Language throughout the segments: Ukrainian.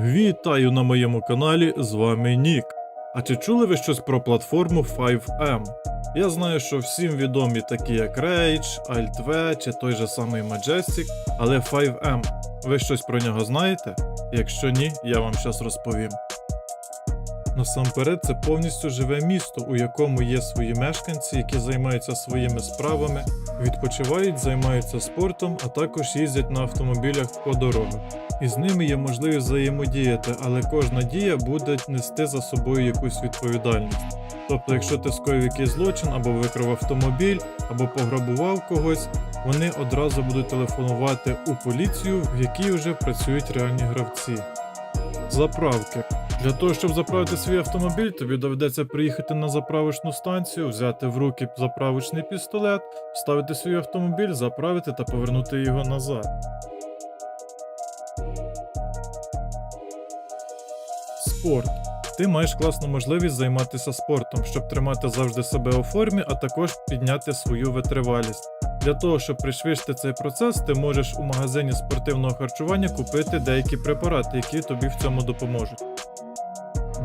Вітаю на моєму каналі, з вами Нік. А чи чули ви щось про платформу 5M? Я знаю, що всім відомі такі як Rage, Alt-V чи той же самий Majestic, але 5M. Ви щось про нього знаєте? Якщо ні, я вам щас розповім. Насамперед, це повністю живе місто, у якому є свої мешканці, які займаються своїми справами, відпочивають, займаються спортом, а також їздять на автомобілях по дорогах. І з ними є можливість взаємодіяти, але кожна дія буде нести за собою якусь відповідальність. Тобто, якщо ти скоїв якийсь злочин або викрав автомобіль, або пограбував когось, вони одразу будуть телефонувати у поліцію, в якій вже працюють реальні гравці. Заправки. Для того, щоб заправити свій автомобіль, тобі доведеться приїхати на заправочну станцію, взяти в руки заправочний пістолет, вставити свій автомобіль, заправити та повернути його назад. Спорт. Ти маєш класну можливість займатися спортом, щоб тримати завжди себе у формі, а також підняти свою витривалість. Для того, щоб пришвидшити цей процес, ти можеш у магазині спортивного харчування купити деякі препарати, які тобі в цьому допоможуть.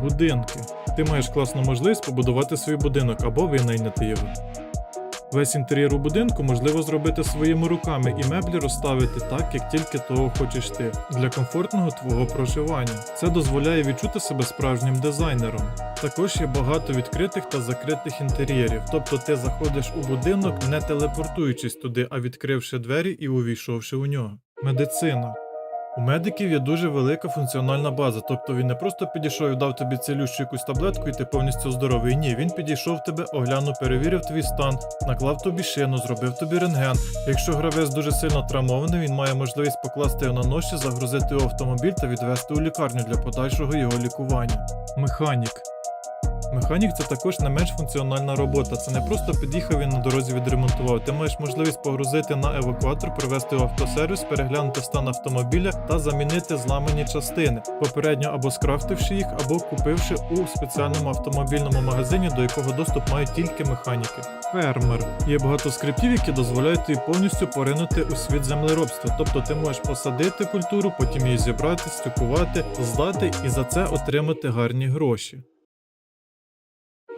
Будинки. Ти маєш класну можливість побудувати свій будинок або винайняти його. Весь інтер'єр у будинку можливо зробити своїми руками і меблі розставити так, як тільки того хочеш ти, для комфортного твого проживання. Це дозволяє відчути себе справжнім дизайнером. Також є багато відкритих та закритих інтер'єрів, тобто ти заходиш у будинок, не телепортуючись туди, а відкривши двері і увійшовши у нього. Медицина. У медиків є дуже велика функціональна база, тобто він не просто підійшов і дав тобі цілющу якусь таблетку, і ти повністю здоровий. Ні, він підійшов тебе, оглянув, перевірив твій стан, наклав тобі шину, зробив тобі рентген. Якщо гравець дуже сильно травмований, він має можливість покласти його на ноші, загрузити його автомобіль та відвести у лікарню для подальшого його лікування. Механік. Механік це також не менш функціональна робота. Це не просто під'їхав і на дорозі відремонтував. Ти маєш можливість погрузити на евакуатор, привезти в автосервіс, переглянути стан автомобіля та замінити зламані частини, попередньо або скрафтивши їх, або купивши у спеціальному автомобільному магазині, до якого доступ мають тільки механіки. Фермер є багато скриптів, які дозволяють тобі повністю поринути у світ землеробства. Тобто ти можеш посадити культуру, потім її зібрати, стюкувати, здати і за це отримати гарні гроші.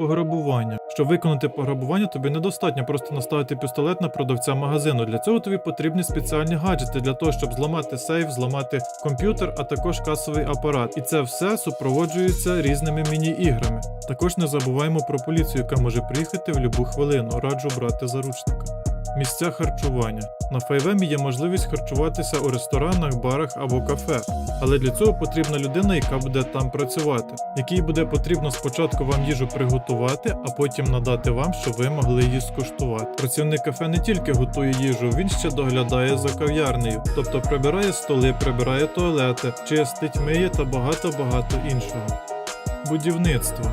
Пограбування. Щоб виконати пограбування, тобі недостатньо просто наставити пістолет на продавця магазину. Для цього тобі потрібні спеціальні гаджети для того, щоб зламати сейф, зламати комп'ютер, а також касовий апарат. І це все супроводжується різними міні-іграми. Також не забуваємо про поліцію, яка може приїхати в будь-яку хвилину. Раджу брати заручника. Місця харчування. На 5M є можливість харчуватися у ресторанах, барах або кафе. Але для цього потрібна людина, яка буде там працювати, якій буде потрібно спочатку вам їжу приготувати, а потім надати вам, щоб ви могли її скуштувати. Працівник кафе не тільки готує їжу, він ще доглядає за кав'ярнею, тобто прибирає столи, прибирає туалети, чистить, миє та багато-багато іншого. Будівництво.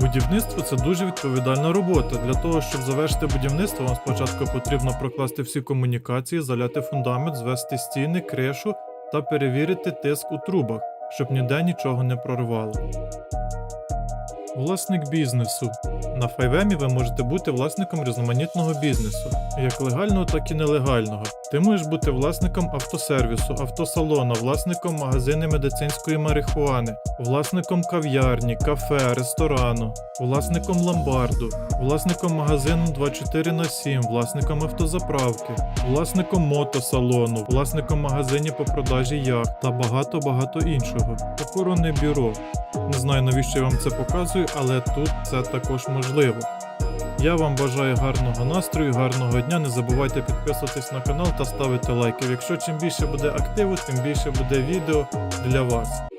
Будівництво це дуже відповідальна робота. Для того, щоб завершити будівництво, вам спочатку потрібно прокласти всі комунікації, заляти фундамент, звести стіни, кришу та перевірити тиск у трубах, щоб ніде нічого не прорвало. Власник бізнесу. На 5M ви можете бути власником різноманітного бізнесу, як легального, так і нелегального. Ти можеш бути власником автосервісу, автосалона, власником магазину медицинської марихуани, власником кав'ярні, кафе, ресторану, власником ломбарду, власником магазину 24 на 7, власником автозаправки, власником мотосалону, власником магазинів по продажі яхт та багато-багато іншого. Охоронне бюро. Не знаю навіщо я вам це показую, але тут це також можливо. Я вам бажаю гарного настрою, гарного дня. Не забувайте підписуватись на канал та ставити лайки. Якщо чим більше буде активу, тим більше буде відео для вас.